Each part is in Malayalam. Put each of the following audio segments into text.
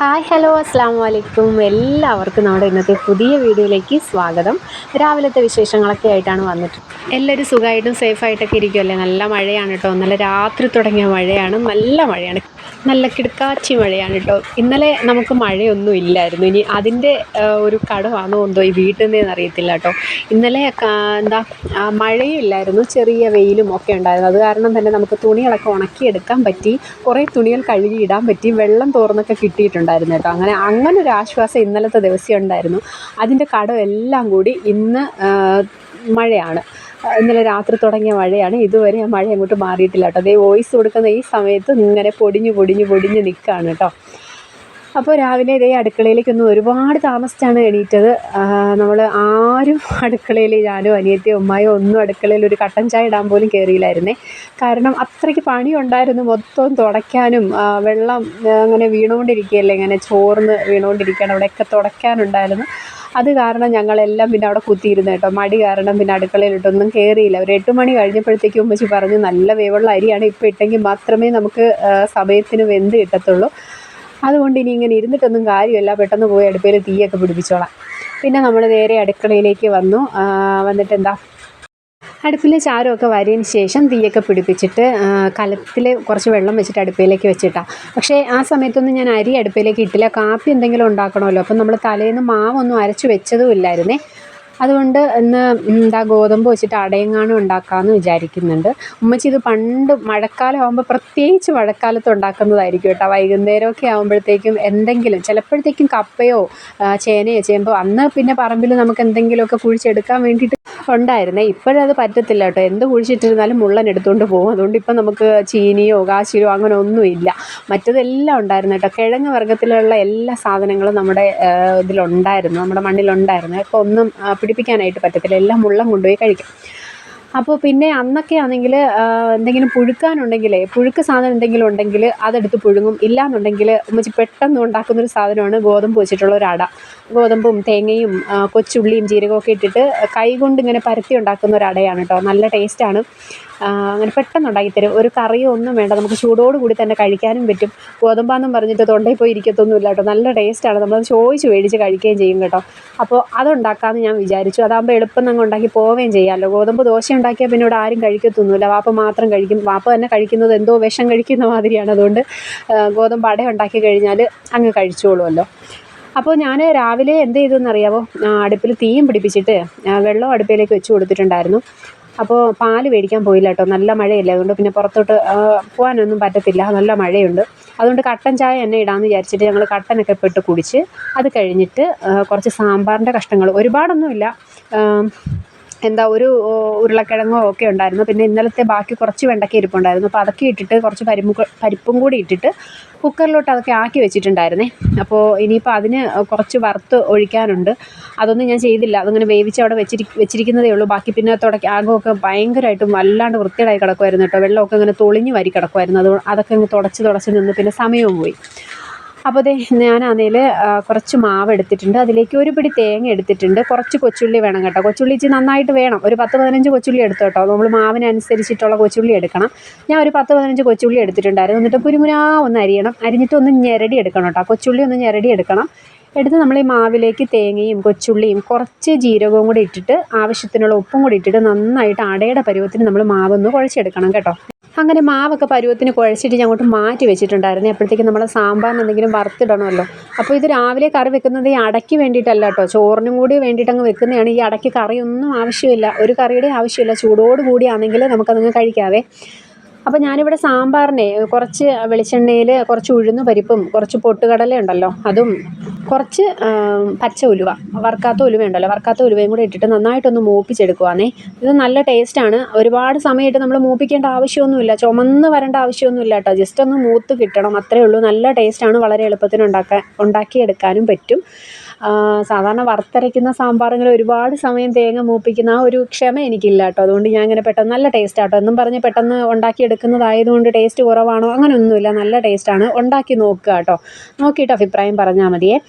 ഹായ് ഹലോ അസ്സാം വലൈക്കും എല്ലാവർക്കും നമ്മുടെ ഇന്നത്തെ പുതിയ വീഡിയോയിലേക്ക് സ്വാഗതം. രാവിലത്തെ വിശേഷങ്ങളൊക്കെ ആയിട്ടാണ് വന്നിട്ട് എല്ലാവരും സുഖമായിട്ടും സേഫായിട്ടൊക്കെ ഇരിക്കുമല്ലേ നല്ല മഴയാണ് കേട്ടോ. നല്ല രാത്രി തുടങ്ങിയ മഴയാണ്. നല്ല മഴയാണ്. നല്ല കിടക്കാച്ചി മഴയാണ് കേട്ടോ. ഇന്നലെ നമുക്ക് മഴയൊന്നും ഇല്ലായിരുന്നു. ഇനി അതിന്റെ ഒരു കടമാണോ എന്തോ ഈ വീട്ടിൽ നിന്നേന്ന് അറിയത്തില്ല കേട്ടോ. ഇന്നലെ എന്താ മഴയും ഇല്ലായിരുന്നു ചെറിയ വെയിലും ഒക്കെ ഉണ്ടായിരുന്നു. അത് കാരണം തന്നെ നമുക്ക് തുണികളൊക്കെ ഉണക്കിയെടുക്കാൻ പറ്റി. കുറേ തുണികൾ കഴുകിയിടാൻ പറ്റി. വെള്ളം തോർന്നൊക്കെ കിട്ടിയിട്ടുണ്ടായിരുന്നു കേട്ടോ. അങ്ങനെ അങ്ങനെ ഒരു ആശ്വാസം ഇന്നലത്തെ ദിവസം ഉണ്ടായിരുന്നു. അതിന്റെ കടം എല്ലാം കൂടി ഇന്ന് മഴയാണ്. ഇന്നലെ രാത്രി തുടങ്ങിയ മഴയാണ്. ഇതുവരെ ആ മഴ അങ്ങോട്ട് മാറിയിട്ടില്ല കേട്ടോ. അതേ വോയിസ് കൊടുക്കുന്ന ഈ സമയത്ത് ഇങ്ങനെ പൊടിഞ്ഞു പൊടിഞ്ഞു പൊടിഞ്ഞ് നിൽക്കുകയാണ് കേട്ടോ. അപ്പോൾ രാവിലെ ഇതേ അടുക്കളയിലേക്കൊന്നും ഒരുപാട് താമസിച്ചാണ് എണീറ്റത്. നമ്മൾ ആരും അടുക്കളയിൽ ഞാനും അനിയത്തിയോ ഉമ്മായോ ഒന്നും അടുക്കളയിൽ ഒരു കട്ടൻ ചായ ഇടാൻ പോലും കയറിയില്ലായിരുന്നേ കാരണം അത്രയ്ക്ക് പണി ഉണ്ടായിരുന്നു മൊത്തം തുടയ്ക്കാനും വെള്ളം അങ്ങനെ വീണുകൊണ്ടിരിക്കുകയല്ലേ ഇങ്ങനെ ചോർന്ന് വീണുകൊണ്ടിരിക്കുകയാണ് അവിടെയൊക്കെ തുടയ്ക്കാനുണ്ടായിരുന്നു. അത് കാരണം ഞങ്ങളെല്ലാം പിന്നെ അവിടെ കുത്തിയിരുന്നു കേട്ടോ. മടി കാരണം പിന്നെ അടുക്കളയിലിട്ടൊന്നും കയറിയില്ല ഒരു എട്ട് മണി കഴിഞ്ഞപ്പോഴത്തേക്കും ഉമ്മച്ചി പറഞ്ഞു നല്ല വേവുള്ള അരിയാണ് ഇപ്പോൾ ഇട്ടെങ്കിൽ മാത്രമേ നമുക്ക് സമയത്തിന് വെന്ത് കിട്ടത്തുള്ളൂ. അതുകൊണ്ട് ഇനി ഇങ്ങനെ ഇരുന്നിട്ടൊന്നും കാര്യമല്ല. പെട്ടെന്ന് പോയി അടുപ്പയിൽ തീയൊക്കെ പിടിപ്പിച്ചോളാം. പിന്നെ നമ്മൾ നേരെ അടുക്കളയിലേക്ക് വന്നു. വന്നിട്ട് എന്താ? അടുപ്പിൽ ചാരമൊക്കെ വരിയതിന് ശേഷം തീയൊക്കെ പിടിപ്പിച്ചിട്ട് കലത്തിൽ കുറച്ച് വെള്ളം വെച്ചിട്ട് അടുപ്പിലേക്ക് വെച്ചിട്ടാണ് പക്ഷേ ആ സമയത്തൊന്നും ഞാൻ അരി അടുപ്പിലേക്ക് ഇട്ടില്ല. കാപ്പി എന്തെങ്കിലും ഉണ്ടാക്കണമല്ലോ. അപ്പം നമ്മൾ തലേന്ന് മാവൊന്നും അരച്ച് വെച്ചതും ഇല്ലായിരുന്നേ. അതുകൊണ്ട് ഇന്ന് എന്താ ഗോതമ്പ് വെച്ചിട്ട് അടയങ്ങാനും ഉണ്ടാക്കാമെന്ന് വിചാരിക്കുന്നുണ്ട്. ഉമ്മച്ചി ഇത് പണ്ട് മഴക്കാലം ആകുമ്പോൾ പ്രത്യേകിച്ച് മഴക്കാലത്ത് ഉണ്ടാക്കുന്നതായിരിക്കും കേട്ടോ. വൈകുന്നേരമൊക്കെ ആകുമ്പോഴത്തേക്കും എന്തെങ്കിലും ചിലപ്പോഴത്തേക്കും കപ്പയോ ചേനയോ ചേമ്പോ അന്ന് പിന്നെ പറമ്പിൽ നമുക്ക് എന്തെങ്കിലുമൊക്കെ കുഴിച്ചെടുക്കാൻ വേണ്ടിയിട്ട് ഉണ്ടായിരുന്നേ. ഇപ്പോഴത് പറ്റത്തില്ല കേട്ടോ. എന്ത് കുഴിച്ചിട്ടിരുന്നാലും മുള്ളൻ എടുത്തുകൊണ്ട് പോകും. അതുകൊണ്ട് ഇപ്പം നമുക്ക് ചീനിയോ കാശിയോ അങ്ങനെ ഒന്നുമില്ല മറ്റതെല്ലാം ഉണ്ടായിരുന്നു കേട്ടോ. കിഴങ്ങ് വർഗത്തിലുള്ള എല്ലാ സാധനങ്ങളും നമ്മുടെ ഇതിലുണ്ടായിരുന്നു. നമ്മുടെ മണ്ണിലുണ്ടായിരുന്നു. ഇപ്പോൾ ഒന്നും പിടിപ്പിക്കാനായിട്ട് പറ്റത്തില്ല. എല്ലാം മുള്ളം കൊണ്ടുപോയി കഴിക്കും. അപ്പോൾ പിന്നെ അന്നൊക്കെ ആണെങ്കിൽ എന്തെങ്കിലും പുഴുക്കാനുണ്ടെങ്കിലേ പുഴുക്ക് സാധനം എന്തെങ്കിലും ഉണ്ടെങ്കിൽ അതെടുത്ത് പുഴുങ്ങും. ഇല്ലാന്നുണ്ടെങ്കിൽ ഉമ്മച്ചി പെട്ടെന്ന് ഉണ്ടാക്കുന്ന ഒരു സാധനമാണ് ഗോതമ്പ് വെച്ചിട്ടുള്ള ഒരു അട. ഗോതമ്പും തേങ്ങയും കൊച്ചുള്ളിയും ജീരകമൊക്കെ ഇട്ടിട്ട് കൈകൊണ്ട് ഇങ്ങനെ പരത്തി ഉണ്ടാക്കുന്ന ഒരു അടയാണ് കേട്ടോ നല്ല ടേസ്റ്റാണ് അങ്ങനെ പെട്ടെന്ന് ഉണ്ടാക്കിത്തരും ഒരു കറിയോ ഒന്നും വേണ്ട. നമുക്ക് ചൂടോട് കൂടി തന്നെ കഴിക്കാനും പറ്റും. ഗോതമ്പാന്നും പറഞ്ഞിട്ട് തൊണ്ടയിൽ പോയി ഇരിക്കത്തൊന്നുമില്ല കേട്ടോ. നല്ല ടേസ്റ്റാണ് നമ്മൾ ചോദിച്ച് മേടിച്ച് കഴിക്കുകയും ചെയ്യും കേട്ടോ. അപ്പോൾ അതുണ്ടാക്കാമെന്ന് ഞാൻ വിചാരിച്ചു. അതാകുമ്പോൾ എളുപ്പം അങ്ങ് ഉണ്ടാക്കി പോവുകയും ചെയ്യാമല്ലോ ഗോതമ്പ് ദോശ ഉണ്ടാക്കിയാൽ പിന്നെ ഇവിടെ ആരും കഴിക്കത്തൊന്നുമില്ല. വാപ്പ മാത്രം കഴിക്കും. വാപ്പ തന്നെ കഴിക്കുന്നത് എന്തോ വിഷം കഴിക്കുന്ന മാതിരിയാണ്. അതുകൊണ്ട് ഗോതമ്പ് അട ഉണ്ടാക്കി കഴിഞ്ഞാൽ അങ്ങ് കഴിച്ചോളുമല്ലോ. അപ്പോൾ ഞാൻ രാവിലെ എന്ത് ചെയ്തു എന്നറിയാമോ അടുപ്പിൽ തീയും പിടിപ്പിച്ചിട്ട് വെള്ളം അടുപ്പിലേക്ക് വെച്ച് കൊടുത്തിട്ടുണ്ടായിരുന്നു. അപ്പോൾ പാൽ മേടിക്കാൻ പോയില്ല കേട്ടോ. നല്ല മഴയല്ലേ. അതുകൊണ്ട് പിന്നെ പുറത്തോട്ട് പോകാനൊന്നും പറ്റത്തില്ല. നല്ല മഴയുണ്ട്. അതുകൊണ്ട് കട്ടൻ ചായ തന്നെ ഇടാമെന്ന് വിചാരിച്ചിട്ട് ഞങ്ങൾ കട്ടനൊക്കെ പെട്ട് കുടിച്ച് അത് കഴിഞ്ഞിട്ട് കുറച്ച് സാമ്പാറിന്റെ കഷ്ണങ്ങൾ ഒരുപാടൊന്നുമില്ല. എന്താ ഒരു ഉരുളക്കിഴങ്ങോ ഒക്കെ ഉണ്ടായിരുന്നു. പിന്നെ ഇന്നലത്തെ ബാക്കി കുറച്ച് വെണ്ടയ്ക്ക ഇരിപ്പുണ്ടായിരുന്നു. അപ്പോൾ അതൊക്കെ ഇട്ടിട്ട് കുറച്ച് പരിപ്പ് പരിപ്പും കൂടി ഇട്ടിട്ട് കുക്കറിലോട്ട് അതൊക്കെ ആക്കി വെച്ചിട്ടുണ്ടായിരുന്നേ. അപ്പോൾ ഇനിയിപ്പോൾ അതിന് കുറച്ച് വറുത്ത് ഒഴിക്കാനുണ്ട്. അതൊന്നും ഞാൻ ചെയ്തില്ല. അതങ്ങനെ വേവിച്ച് അവിടെ വെച്ചിരി വെച്ചിരിക്കുന്നതേ ഉള്ളൂ. ബാക്കി പിന്നെ തുടക്കി ആകമൊക്കെ ഭയങ്കരമായിട്ടും വല്ലാണ്ട് വൃത്തിയായി കിടക്കുമായിരുന്നു കേട്ടോ. വെള്ളമൊക്കെ ഇങ്ങനെ തൊളിഞ്ഞ് വരി കിടക്കുമായിരുന്നു അത് അതൊക്കെ അങ്ങ് തുടച്ച് തുടച്ച് നിന്ന് പിന്നെ സമയവും പോയി. അപ്പോൾ ദേ അതിൽ കുറച്ച് മാവ് എടുത്തിട്ടുണ്ട്. അതിലേക്ക് ഒരു പിടി തേങ്ങ എടുത്തിട്ടുണ്ട്. കുറച്ച് കൊച്ചുള്ളി വേണം കേട്ടോ. കൊച്ചുള്ളി ഇച്ചിരി നന്നായിട്ട് വേണം. ഒരു പത്ത് പതിനഞ്ച് കൊച്ചുള്ളി എടുത്തു കേട്ടോ. നമ്മൾ മാവിനനുസരിച്ചിട്ടുള്ള കൊച്ചുള്ളി എടുക്കണം. ഞാൻ ഒരു പത്ത് പതിനഞ്ച് കൊച്ചുള്ളി എടുത്തിട്ടുണ്ടായിരുന്നു. എന്നിട്ട് കുരുമുരാ ഒന്ന് അരിയണം. അരിഞ്ഞിട്ട് ഒന്ന് ഞെരടി എടുക്കണം കേട്ടോ. കൊച്ചുള്ളി ഒന്ന് ഞെരടി എടുക്കണം. എടുത്ത് നമ്മൾ ഈ മാവിലേക്ക് തേങ്ങയും കൊച്ചുള്ളിയും കുറച്ച് ജീരകവും കൂടി ഇട്ടിട്ട് ആവശ്യത്തിനുള്ള ഉപ്പും കൂടി ഇട്ടിട്ട് നന്നായിട്ട് അടയുടെ പരുവത്തിന് നമ്മൾ മാവൊന്ന് കുഴച്ചെടുക്കണം കേട്ടോ. അങ്ങനെ മാവൊക്കെ പരുവത്തിന് കുഴച്ചിട്ട് ഞാൻ അങ്ങോട്ട് മാറ്റി വെച്ചിട്ടുണ്ടായിരുന്നു. അപ്പോഴത്തേക്കും നമ്മൾ സാമ്പാറിന് എന്തെങ്കിലും വറുത്തിടണമല്ലോ. അപ്പോൾ ഇത് രാവിലെ കറി വെക്കുന്നത് ഈ അടയ്ക്ക് വേണ്ടിയിട്ടല്ല കേട്ടോ. ചോറിനും കൂടി വേണ്ടിയിട്ട് അങ്ങ് വെക്കുന്നതാണ്. ഈ അടയ്ക്ക് കറിയൊന്നും ആവശ്യമില്ല. ഒരു കറിയുടെ ആവശ്യമില്ല. ചൂടോട് കൂടിയാണെങ്കിൽ നമുക്കതങ്ങ് കഴിക്കാവേ. അപ്പോൾ ഞാനിവിടെ സാമ്പാറിനെ കുറച്ച് വെളിച്ചെണ്ണയിൽ കുറച്ച് ഉഴുന്ന് പരിപ്പും കുറച്ച് പൊട്ടുകടല ഉണ്ടല്ലോ അതും കുറച്ച് പച്ച ഉലുവ. വറുക്കാത്ത ഉലുവ ഉണ്ടല്ലോ. വറുക്കാത്ത ഉലുവയും കൂടെ ഇട്ടിട്ട് നന്നായിട്ടൊന്ന് മൂപ്പിച്ചെടുക്കുവാണേ ഇത് നല്ല ടേസ്റ്റാണ്. ഒരുപാട് സമയമായിട്ട് നമ്മൾ മൂപ്പിക്കേണ്ട ആവശ്യമൊന്നുമില്ല. ചുമന്ന് വരേണ്ട ആവശ്യമൊന്നുമില്ല കേട്ടോ. ജസ്റ്റ് ഒന്ന് മൂത്ത് കിട്ടണം. അത്രേ ഉള്ളൂ. നല്ല ടേസ്റ്റാണ് വളരെ എളുപ്പത്തിന് ഉണ്ടാക്കാൻ ഉണ്ടാക്കിയെടുക്കാനും പറ്റും. സാധാരണ വറുത്തരയ്ക്കുന്ന സാമ്പാറുകൾ ഒരുപാട് സമയം തേങ്ങ മൂപ്പിക്കുന്ന ആ ഒരു ക്ഷമ എനിക്കില്ല കേട്ടോ. അതുകൊണ്ട് ഞാൻ ഇങ്ങനെ പെട്ടെന്ന് നല്ല ടേസ്റ്റ് ആട്ടോ എന്നും പറഞ്ഞ് പെട്ടെന്ന് ഉണ്ടാക്കിയെടുക്കുന്നതായതുകൊണ്ട് ടേസ്റ്റ് കുറവാണോ? അങ്ങനെയൊന്നുമില്ല നല്ല ടേസ്റ്റാണ്. ഉണ്ടാക്കി നോക്കുക കേട്ടോ. നോക്കിയിട്ട് അഭിപ്രായം പറഞ്ഞാൽ മതിയേ.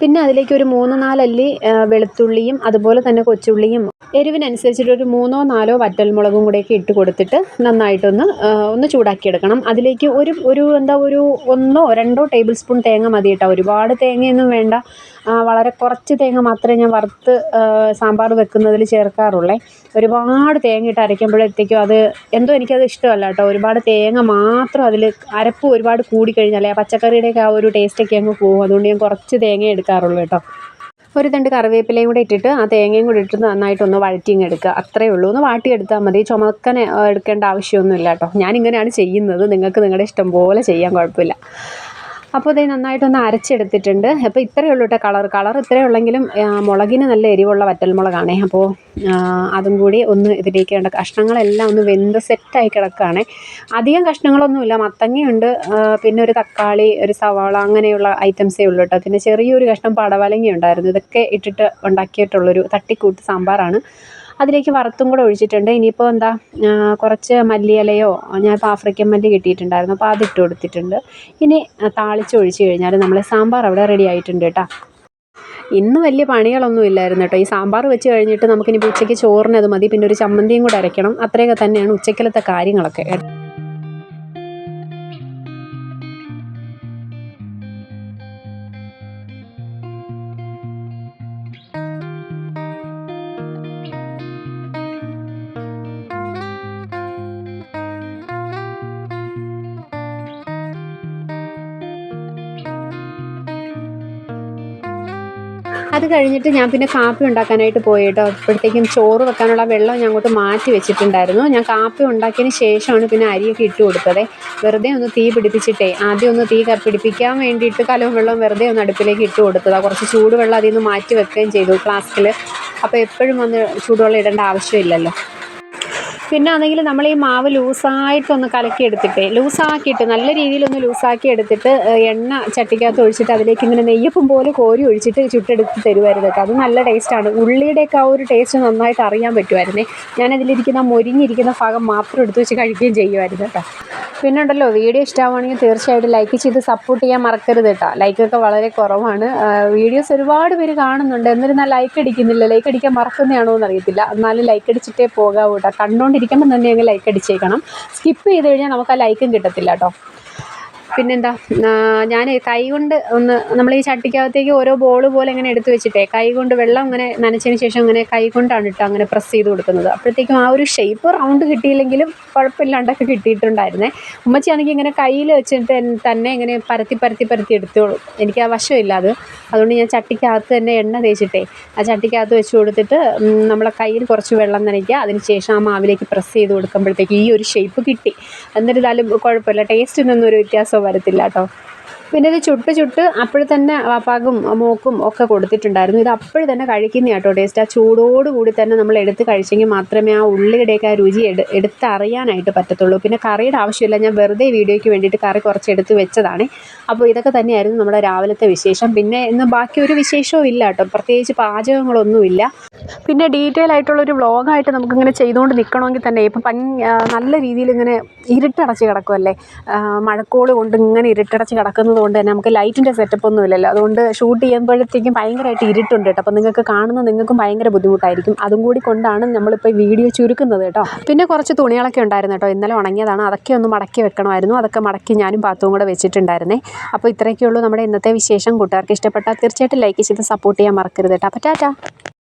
പിന്നെ അതിലേക്ക് ഒരു മൂന്ന് നാലല്ലി വെളുത്തുള്ളിയും അതുപോലെ തന്നെ കൊച്ചുള്ളിയും എരിവിനനുസരിച്ചിട്ട് ഒരു മൂന്നോ നാലോ വറ്റൽമുളകും കൂടെയൊക്കെ ഇട്ട് കൊടുത്തിട്ട് നന്നായിട്ടൊന്ന് ഒന്ന് ചൂടാക്കിയെടുക്കണം. അതിലേക്ക് ഒരു ഒരു എന്താ ഒരു ഒന്നോ രണ്ടോ ടേബിൾ സ്പൂൺ തേങ്ങ മതി കേട്ടോ. ഒരുപാട് തേങ്ങയൊന്നും വേണ്ട. വളരെ കുറച്ച് തേങ്ങ മാത്രമേ ഞാൻ വറുത്ത് സാമ്പാർ വെക്കുന്നതിൽ ചേർക്കാറുള്ളേ. ഒരുപാട് തേങ്ങ ഇട്ട് അരയ്ക്കുമ്പോഴത്തേക്കും അത് എന്തോ എനിക്കത് ഇഷ്ടമല്ല കേട്ടോ. ഒരുപാട് തേങ്ങ മാത്രം അതിൽ അരപ്പ് ഒരുപാട് കൂടിക്കഴിഞ്ഞാൽ ആ പച്ചക്കറിയുടെയൊക്കെ ആ ഒരു ടേസ്റ്റൊക്കെ അങ്ങ് പോകും. അതുകൊണ്ട് ഞാൻ കുറച്ച് തേങ്ങ എടുക്കാറുള്ളൂ കേട്ടോ. ഒരു തണ്ട് കറിവേപ്പിലയും കൂടെ ഇട്ടിട്ട് ആ തേങ്ങയും കൂടി ഇട്ടിട്ട് നന്നായിട്ടൊന്ന് വഴറ്റിങ് എടുക്കുക അത്രയേ ഉള്ളൂ. ഒന്ന് വാട്ടിയെടുത്താൽ മതി. ചുമക്കനെ എടുക്കേണ്ട ആവശ്യമൊന്നുമില്ല കേട്ടോ. ഞാനിങ്ങനെയാണ് ചെയ്യുന്നത്. നിങ്ങൾക്ക് നിങ്ങളുടെ ഇഷ്ടം പോലെ ചെയ്യാൻ കുഴപ്പമില്ല. അപ്പോൾ ഇത് നന്നായിട്ടൊന്ന് അരച്ചെടുത്തിട്ടുണ്ട്. അപ്പോൾ ഇത്രയേ ഉള്ളൂ കേട്ടോ കളർ കളർ ഇത്രയേ ഉള്ളെങ്കിലും മുളകിന് നല്ല എരിവുള്ള വറ്റൽമുളകാണേ. അപ്പോൾ അതും കൂടി ഒന്ന് ഇതിലേക്ക് വേണ്ട കഷ്ണങ്ങളെല്ലാം ഒന്ന് വെന്ത് സെറ്റായി കിടക്കുകയാണ് അധികം കഷ്ണങ്ങളൊന്നുമില്ല. മത്തങ്ങയുണ്ട് പിന്നെ ഒരു തക്കാളി ഒരു സവാള അങ്ങനെയുള്ള ഐറ്റംസേ ഉള്ളൂ കേട്ടോ പിന്നെ ചെറിയൊരു കഷ്ണം പടവലങ്ങ ഉണ്ടായിരുന്നു ഇതൊക്കെ ഇട്ടിട്ട് ഉണ്ടാക്കിയിട്ടുള്ളൊരു തട്ടിക്കൂട്ട് സാമ്പാറാണ്. അതിലേക്ക് വറുത്തും കൂടെ ഒഴിച്ചിട്ടുണ്ട്. ഇനിയിപ്പോൾ എന്താ കുറച്ച് മല്ലിയിലയോ ഞാനിപ്പോൾ ആഫ്രിക്കൻ മല്ലി കിട്ടിയിട്ടുണ്ടായിരുന്നു. അപ്പോൾ അതിട്ട് കൊടുത്തിട്ടുണ്ട്. ഇനി താളിച്ച് ഒഴിച്ച് കഴിഞ്ഞാൽ നമ്മളെ സാമ്പാർ അവിടെ റെഡി ആയിട്ടുണ്ട് കേട്ടോ. ഇന്ന് വലിയ പണികളൊന്നും ഇല്ലായിരുന്നു കേട്ടോ. ഈ സാമ്പാർ വെച്ച് കഴിഞ്ഞിട്ട് നമുക്കിനി ഉച്ചയ്ക്ക് ചോറിനത് മതി. പിന്നെ ഒരു ചമ്മന്തിയും കൂടെ അരയ്ക്കണം. അത്രയൊക്കെ തന്നെയാണ് ഉച്ചക്കലത്തെ കാര്യങ്ങളൊക്കെ. അത് കഴിഞ്ഞിട്ട് ഞാൻ പിന്നെ കാപ്പി ഉണ്ടാക്കാനായിട്ട് പോയി കേട്ടോ അപ്പോഴത്തേക്കും ചോറ് വെക്കാനുള്ള വെള്ളം ഞാൻ അങ്ങോട്ട് മാറ്റി വെച്ചിട്ടുണ്ടായിരുന്നു. ഞാൻ കാപ്പി ഉണ്ടാക്കിയതിന് ശേഷമാണ് പിന്നെ അരിയൊക്കെ ഇട്ട് കൊടുത്തത്. വെറുതെ ഒന്ന് തീ പിടിപ്പിച്ചിട്ടേ ആദ്യം ഒന്ന് തീ പിടിപ്പിക്കാൻ വേണ്ടിയിട്ട് കലവും വെള്ളം വെറുതെ ഒന്ന് അടുപ്പിലേക്ക് ഇട്ട് കൊടുത്തതാണ് കുറച്ച് ചൂടുവെള്ളം അതിൽ നിന്ന് മാറ്റി വെക്കുകയും ചെയ്തു ഫ്ലാസ്കിൽ അപ്പോൾ എപ്പോഴും വന്ന് ചൂടുവെള്ളം ഇടേണ്ട ആവശ്യമില്ലല്ലോ. പിന്നെ ആണെങ്കിൽ നമ്മൾ ഈ മാവ് ലൂസായിട്ടൊന്ന് കലക്കി എടുത്തിട്ടേ ലൂസാക്കിയിട്ട് നല്ല രീതിയിലൊന്ന് ലൂസാക്കി എടുത്തിട്ട് എണ്ണ ചട്ടിക്കകത്ത് ഒഴിച്ചിട്ട് അതിലേക്ക് ഇങ്ങനെ നെയ്യപ്പം പോലെ കോരി ഒഴിച്ചിട്ട് ചുട്ടെടുത്ത് തരുമായിരുന്നു അത് നല്ല ടേസ്റ്റാണ്. ഉള്ളിയുടെയൊക്കെ ആ ഒരു ടേസ്റ്റ് നന്നായിട്ട് അറിയാൻ പറ്റുമായിരുന്നേ ഞാനതിലിരിക്കുന്ന മൊരിഞ്ഞിരിക്കുന്ന ഭാഗം മാത്രം എടുത്ത് വെച്ച് കഴിക്കുകയും ചെയ്യുമായിരുന്നു കേട്ടോ. പിന്നെ ഉണ്ടല്ലോ വീഡിയോ ഇഷ്ടമാണെങ്കിൽ തീർച്ചയായിട്ടും ലൈക്ക് ചെയ്ത് സപ്പോർട്ട് ചെയ്യാൻ മറക്കരുത് കേട്ടോ. ലൈക്കൊക്കെ വളരെ കുറവാണ്. വീഡിയോസ് ഒരുപാട് പേര് കാണുന്നുണ്ട്. എന്നിരുന്നാൽ ലൈക്ക് അടിക്കുന്നില്ല. ലൈക്ക് അടിക്കാൻ മറക്കുന്നതാണോ എന്നറിയത്തില്ല എന്നാലും ലൈക്ക് അടിച്ചിട്ടേ പോകാവൂ കേട്ടോ. കണ്ടുകൊണ്ടിരിക്കുമ്പോൾ തന്നെ അങ്ങ് ലൈക്ക് അടിച്ചേക്കണം. സ്കിപ്പ് ചെയ്ത് കഴിഞ്ഞാൽ നമുക്ക് ആ ലൈക്കും കിട്ടത്തില്ല കേട്ടോ പിന്നെന്താ ഞാൻ കൈ കൊണ്ട് ഒന്ന് നമ്മൾ ഈ ചട്ടിക്കകത്തേക്ക് ഓരോ ബോൾ പോലെ ഇങ്ങനെ എടുത്തു വെച്ചിട്ടേ കൈ കൊണ്ട് വെള്ളം അങ്ങനെ നനച്ചതിന് ശേഷം അങ്ങനെ കൈ കൊണ്ടാണ് ഇട്ട് അങ്ങനെ പ്രസ് ചെയ്ത് കൊടുക്കുന്നത്. അപ്പോഴത്തേക്കും ആ ഒരു ഷേപ്പ് റൗണ്ട് കിട്ടിയില്ലെങ്കിലും കുഴപ്പമില്ലാണ്ടൊക്കെ കിട്ടിയിട്ടുണ്ടായിരുന്നേ. ഉമ്മച്ചിയാണെങ്കിൽ ഇങ്ങനെ കയ്യിൽ വെച്ചിട്ട് തന്നെ ഇങ്ങനെ പരത്തി പരത്തി പരത്തി എടുത്തോളൂ. എനിക്ക് ആ വശമില്ല അത്. അതുകൊണ്ട് ഞാൻ ചട്ടിക്കകത്ത് തന്നെ എണ്ണ തേച്ചിട്ടേ ആ ചട്ടിക്കകത്ത് വെച്ച് കൊടുത്തിട്ട് നമ്മളെ കയ്യിൽ കുറച്ച് വെള്ളം നനയ്ക്കുക. അതിനുശേഷം ആ മാവിലേക്ക് പ്രസ് ചെയ്ത് കൊടുക്കുമ്പോഴത്തേക്ക് ഈ ഒരു ഷേപ്പ് കിട്ടി. എന്നിരുന്നാലും കുഴപ്പമില്ല. ടേസ്റ്റിനൊന്നും ഒരു വ്യത്യാസവും വരത്തില്ല കേട്ടോ പിന്നെ ഇത് ചുട്ട് ചുട്ട് അപ്പോഴും തന്നെ വാപ്പാക്കും മോക്കും ഒക്കെ കൊടുത്തിട്ടുണ്ടായിരുന്നു. ഇത് അപ്പോഴും തന്നെ കഴിക്കുന്ന കേട്ടോ ടേസ്റ്റ് ആ ചൂടോട് കൂടി തന്നെ നമ്മൾ എടുത്ത് കഴിച്ചെങ്കിൽ മാത്രമേ ആ ഉള്ളിയുടെയൊക്കെ ആ രുചി എടു എടുത്തറിയാനായിട്ട് പറ്റത്തുള്ളൂ. പിന്നെ കറിയുടെ ആവശ്യമില്ല. ഞാൻ വെറുതെ വീഡിയോയ്ക്ക് വേണ്ടിയിട്ട് കറി കുറച്ച് എടുത്ത് വെച്ചതാണ്. അപ്പോൾ ഇതൊക്കെ തന്നെയായിരുന്നു നമ്മുടെ രാവിലത്തെ വിശേഷം. പിന്നെ ഇന്ന് ബാക്കി ഒരു വിശേഷവും ഇല്ല കേട്ടോ. പ്രത്യേകിച്ച് പാചകങ്ങളൊന്നുമില്ല. പിന്നെ ഡീറ്റെയിൽ ആയിട്ടുള്ളൊരു വ്ളോഗായിട്ട് നമുക്കിങ്ങനെ ചെയ്തുകൊണ്ട് നിൽക്കണമെങ്കിൽ തന്നെ ഇപ്പം പൻ നല്ല രീതിയിൽ ഇങ്ങനെ ഇരുട്ടടച്ച് കിടക്കുമല്ലേ മഴക്കോൾ കൊണ്ട് ഇങ്ങനെ ഇരുട്ടടച്ച് കിടക്കുന്നത് കൊണ്ട് തന്നെ നമുക്ക് ലൈറ്റിന്റെ സെറ്റപ്പ് ഒന്നും ഇല്ലല്ലോ. അതുകൊണ്ട് ഷൂട്ട് ചെയ്യുമ്പോഴത്തേക്കും ഭയങ്കരമായിട്ട് ഇരുട്ടുണ്ട് കേട്ടോ. അപ്പോൾ നിങ്ങൾക്ക് കാണുന്ന നിങ്ങൾക്കും ഭയങ്കര ബുദ്ധിമുട്ടായിരിക്കും. അതും കൂടി കൊണ്ടാണ് നമ്മളിപ്പോൾ വീഡിയോ ചുരുക്കുന്നത് കേട്ടോ. പിന്നെ കുറച്ച് തുണികളൊക്കെ ഉണ്ടായിരുന്നു കേട്ടോ. ഇന്നലെ ഉണങ്ങിയതാണ്. അതൊക്കെ ഒന്ന് മടക്കി വെക്കണമായിരുന്നു. അതൊക്കെ മടക്കി ഞാനും പാത്തും കൂടെ വെച്ചിട്ടുണ്ടായിരുന്നേ. അപ്പോൾ ഇത്രയൊക്കെയുള്ളൂ നമ്മുടെ ഇന്നത്തെ വിശേഷം. കൂട്ടുകാർക്ക് ഇഷ്ടപ്പെട്ടാൽ തീർച്ചയായിട്ടും ലൈക്ക് ചെയ്ത് സപ്പോർട്ട് ചെയ്യാൻ മറക്കരുത് കേട്ടോ. അപ്പോൾ ടാറ്റാ.